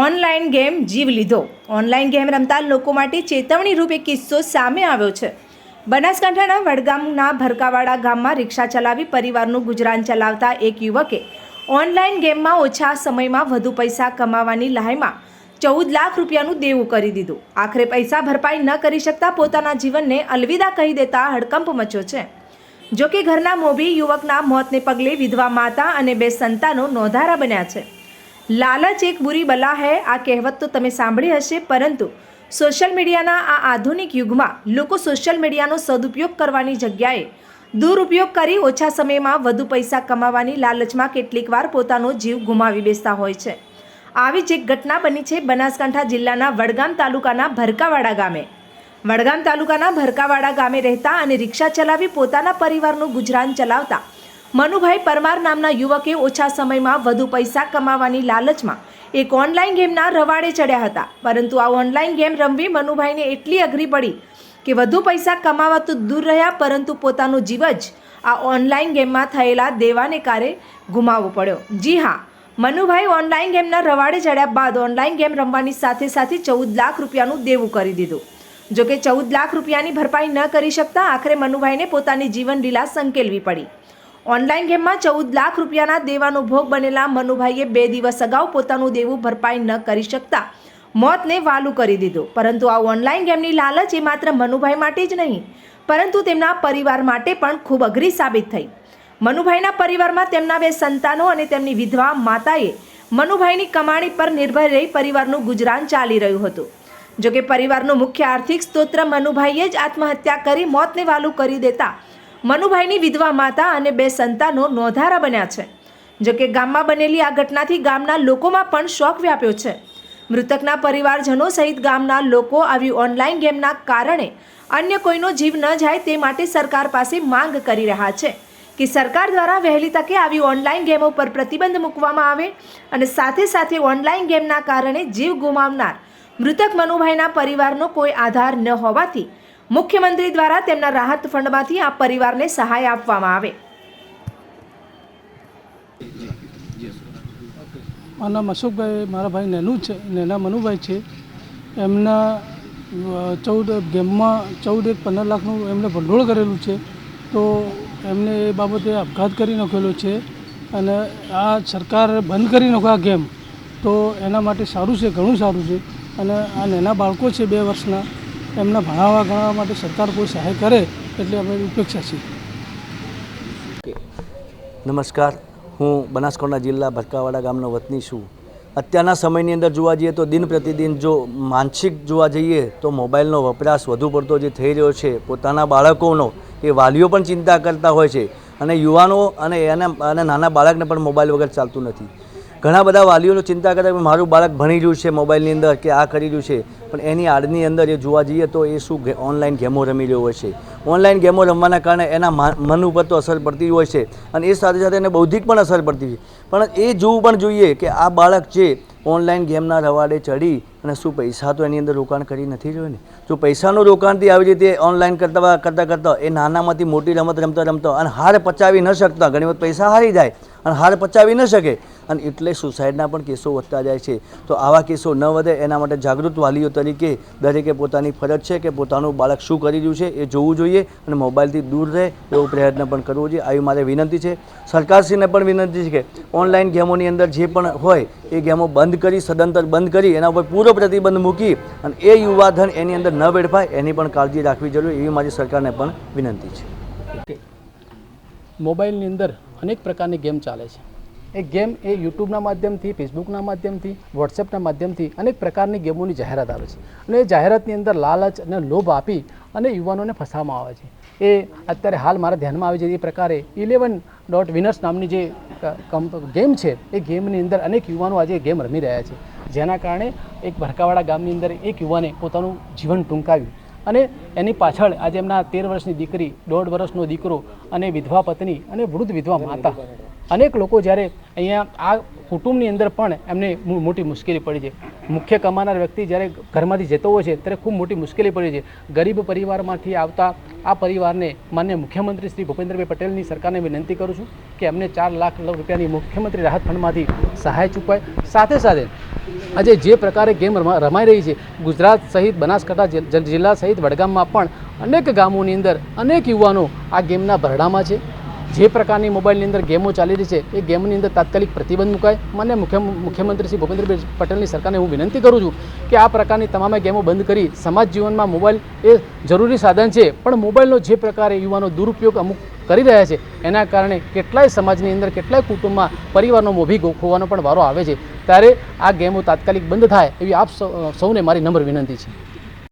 Online game જીવ લીધો. Online game રમતા લોકો માટે ચેતવણીરૂપ એક કિસ્સો સામે આવ્યો છે. બનાસકાંઠાના વડગામના ભરકાવાડા ગામમાં રિક્ષા ચલાવી પરિવારનું ગુજરાન ચલાવતા એક યુવકે ઓનલાઈન ગેમમાં ઓછા સમયમાં વધુ પૈસા કમાવાની લહાઈમાં ચૌદ લાખ રૂપિયાનું દેવું કરી દીધું. આખરે પૈસા ભરપાઈ ન કરી શકતા પોતાના જીવનને અલવિદા કહી દેતા હડકંપ મચ્યો છે. જોકે ઘરના મોભી યુવકના મોતને પગલે વિધવા માતા અને બે સંતાનો નોંધારા બન્યા છે. લાલચ એક બુરી બલા હૈ, આ કહેવત તો તમે સાંભળી હશે, પરંતુ સોશિયલ મીડિયાના આ આધુનિક યુગમાં લોકો સોશિયલ મીડિયાનો સદુપયોગ કરવાની જગ્યાએ દુરુપયોગ કરી ઓછા સમયમાં વધુ પૈસા કમાવાની લાલચમાં કેટલીકવાર પોતાનો જીવ ગુમાવી બેસતા હોય છે. આવી જ એક ઘટના બની છે બનાસકાંઠા જિલ્લાના વડગામ તાલુકાના ભરકાવાડા ગામે. વડગામ તાલુકાના ભરકાવાડા ગામે રહેતા અને રિક્ષા ચલાવી પોતાના પરિવારનું ગુજરાન ચલાવતા મનુભાઈ પરમાર નામના યુવકે ઓછા સમયમાં વધુ પૈસા કમાવાની લાલચમાં એક ઓનલાઈન ગેમના રવાડે ચડ્યા હતા. પરંતુ આ ઓનલાઈન ગેમ રમવી મનુભાઈને એટલી અઘરી પડી કે વધુ પૈસા કમાવા તો દૂર રહ્યા, પરંતુ પોતાનું જીવ જ આ ઓનલાઈન ગેમમાં થયેલા દેવાને કારે ગુમાવવો પડ્યો. જી હા, મનુભાઈ ઓનલાઈન ગેમના રવાડે ચડ્યા બાદ ઓનલાઈન ગેમ રમવાની સાથે સાથે ચૌદ લાખ રૂપિયાનું દેવું કરી દીધું. જોકે ચૌદ લાખ રૂપિયાની ભરપાઈ ન કરી શકતા આખરે મનુભાઈને પોતાની જીવન લીલા સંકેલવી પડી. ઓનલાઈન ગેમમાં ચૌદ લાખ રૂપિયાના દેવાનો ભોગ બનેલા મનુભાઈએ બે દિવસ અગાઉ પોતાનું દેવું ભરપાઈ ન કરી શકતા મોતને વાલું કરી દીધું. પરંતુ આ ઓનલાઈન ગેમની લાલચ એ માત્ર મનુભાઈ માટે જ નહીં, પરંતુ તેમના પરિવાર માટે પણ ખૂબ અઘરી સાબિત થઈ. મનુભાઈના પરિવારમાં તેમના બે સંતાનો અને તેમની વિધવા માતાએ મનુભાઈની કમાણી પર નિર્ભર રહી પરિવારનું ગુજરાન ચાલી રહ્યું હતું. જોકે પરિવારનું મુખ્ય આર્થિક સ્ત્રોત મનુભાઈએ જ આત્મહત્યા કરી મોતને વાલું કરી દેતા મનુભાઈની વિધવા માતા અને બે સંતાનો નોંધારા બન્યા છે. જોકે ગામમાં બનેલી આ ઘટનાથી ગામના લોકોમાં પણ શોક વ્યાપ્યો છે. મૃતકના પરિવારજનો સહિત ગામના લોકો આવી ઓનલાઈન ગેમના કારણે અન્ય કોઈનો જીવ ન જાય તે માટે સરકાર પાસે માંગ કરી રહ્યા છે કે સરકાર દ્વારા વહેલી તકે આવી ઓનલાઈન ગેમો પર પ્રતિબંધ મૂકવામાં આવે અને સાથે સાથે ઓનલાઈન ગેમના કારણે જીવ ગુમાવનાર મૃતક મનુભાઈના પરિવારનો કોઈ આધાર ન હોવાથી મુખ્યમંત્રી દ્વારા તેમના રાહત ફંડમાંથી આ પરિવારને સહાય આપવામાં આવે. મારું નામ અશોકભાઈ, મારા ભાઈ નેનું છે, નેના મનુભાઈ છે. એમના ચૌદ, ગેમમાં ચૌદ એક પંદર લાખનું એમને ભંડોળ કરેલું છે. તો એમને એ બાબતે આપઘાત કરી નાખેલો છે અને આ સરકાર બંધ કરી નાખો આ ગેમ. તો એના માટે સારું છે, ઘણું સારું છે. અને આ નાના બાળકો છે બે વર્ષના. એમના ભણાવવા ગણાવવા માટે સરકાર કોઈ સહાય કરે એટલે અમે ઉપેક્ષા છીએ. નમસ્કાર. હું બનાસકાંઠા જિલ્લા ભટકાવાડા ગામનો વતની છું. અત્યારના સમયની અંદર જોવા જઈએ તો દિન પ્રતિદિન જો માનસિક જોવા જઈએ તો મોબાઈલનો વપરાશ વધુ પડતો જે થઈ રહ્યો છે, પોતાના બાળકોનો એ વાલીઓ પણ ચિંતા કરતા હોય છે અને યુવાનો અને એના અને નાના બાળકને પણ મોબાઈલ વગર ચાલતું નથી. ઘણા બધા વાલીઓનો ચિંતા કરે કે મારું બાળક ભણી રહ્યું છે મોબાઈલની અંદર કે આ કરી રહ્યું છે. પણ એની આડની અંદર એ જોવા જઈએ તો એ શું ઓનલાઈન ગેમો રમી રહ્યો હોય છે. ઓનલાઈન ગેમો રમવાના કારણે એના મન ઉપર તો અસર પડતી હોય છે અને એ સાથે સાથે એને બૌદ્ધિક પણ અસર પડતી છે. પણ એ જોવું પણ જોઈએ કે આ બાળક જે ઓનલાઈન ગેમના રવાડે ચડી અને શું પૈસા તો એની અંદર રોકાણ કરી નથી જોયું ને? જો પૈસાનું રોકાણથી આવી રીતે ઓનલાઈન કરતા કરતાં કરતાં એ નાનામાંથી મોટી રમત રમતા રમતા અને હાર પચાવી ન શકતા ઘણી વખત પૈસા હારી જાય અને હાર પચાવી ન શકે. અને એટલે સુસાઇડના પણ કેસો વધતા જાય છે. તો આવા કેસો ન વધે એના માટે જાગૃત વાલીઓ તરીકે દરેકે પોતાની ફરજ છે કે પોતાનું બાળક શું કરી રહ્યું છે એ જોવું જોઈએ અને મોબાઈલથી દૂર રહે એવો પ્રયત્ન પણ કરવો જોઈએ. આવી મારે વિનંતી છે. સરકારશ્રીને પણ વિનંતી છે કે ઓનલાઈન ગેમોની અંદર જે પણ હોય એ ગેમો બંધ કરી, સદંતર બંધ કરી, એના ઉપર પૂરો પ્રતિબંધ મૂકી અને એ યુવાધન એની અંદર ન વેડફાય એની પણ કાળજી રાખવી જરૂરી એવી મારી સરકારને પણ વિનંતી છે. મોબાઈલની અંદર અનેક પ્રકારની ગેમ ચાલે છે. એ ગેમ એ યુટ્યુબના માધ્યમથી, ફેસબુકના માધ્યમથી, વોટ્સએપના માધ્યમથી અનેક પ્રકારની ગેમોની જાહેરાત આવે છે. અને એ જાહેરાતની અંદર લાલચ અને લોભ આપી અને યુવાનોને ફસાવવામાં આવે છે. એ અત્યારે હાલ મારા ધ્યાનમાં આવે છે એ પ્રકારે ઇલેવન ડોટ વિનર્સ નામની જે ગેમ છે, એ ગેમની અંદર અનેક યુવાનો આજે ગેમ રમી રહ્યા છે. જેના કારણે એક ભરકાવાડા ગામની અંદર એક યુવાને પોતાનું જીવન ટૂંકાવ્યું. અને એની પાછળ આજે એમના તેર વર્ષની દીકરી, દોઢ વર્ષનો દીકરો અને વિધવા પત્ની અને વૃદ્ધ વિધવા માતા. અનેક લોકો જ્યારે અહીંયા આ કુટુંબની અંદર પણ એમને મોટી મુશ્કેલી પડી છે. મુખ્ય કમાનાર વ્યક્તિ જ્યારે ઘરમાંથી જતો હોય છે, ત્યારે ખૂબ મોટી મુશ્કેલી પડી છે. ગરીબ પરિવારમાંથી આવતા આ પરિવારને માન્ય મુખ્યમંત્રી શ્રી ભૂપેન્દ્રભાઈ પટેલની સરકારને વિનંતી કરું છું કે એમને ચાર લાખ રૂપિયાની મુખ્યમંત્રી રાહત ફંડમાંથી સહાય ચૂકવાય. સાથે સાથે આજે જે પ્રકારે ગેમ રમાઈ રહી છે, ગુજરાત સહિત બનાસકાંઠા જિલ્લા સહિત વડગામમાં પણ અનેક ગામોની અંદર અનેક યુવાનો આ ગેમના ભરડામાં છે. જે પ્રકારની મોબાઈલની અંદર ગેમો ચાલી રહી છે, એ ગેમની અંદર તાત્કાલિક પ્રતિબંધ મુકાય. મને મુખ્ય મુખ્યમંત્રી શ્રી ભૂપેન્દ્રભાઈ પટેલની સરકારને હું વિનંતી કરું છું કે આ પ્રકારની તમામે ગેમો બંધ કરી સમાજ જીવનમાં મોબાઈલ એ જરૂરી સાધન છે. પણ મોબાઈલનો જે પ્રકારે યુવાનો દુરુપયોગ અમુક કરી રહ્યા છે, એના કારણે કેટલાય સમાજની અંદર કેટલાય કુટુંબમાં પરિવારનો મોભી ખોવાનો પણ વારો આવે છે. ત્યારે આ ગેમો તાત્કાલિક બંધ થાય એવી આપ સૌને મારી નમ્ર વિનંતી છે.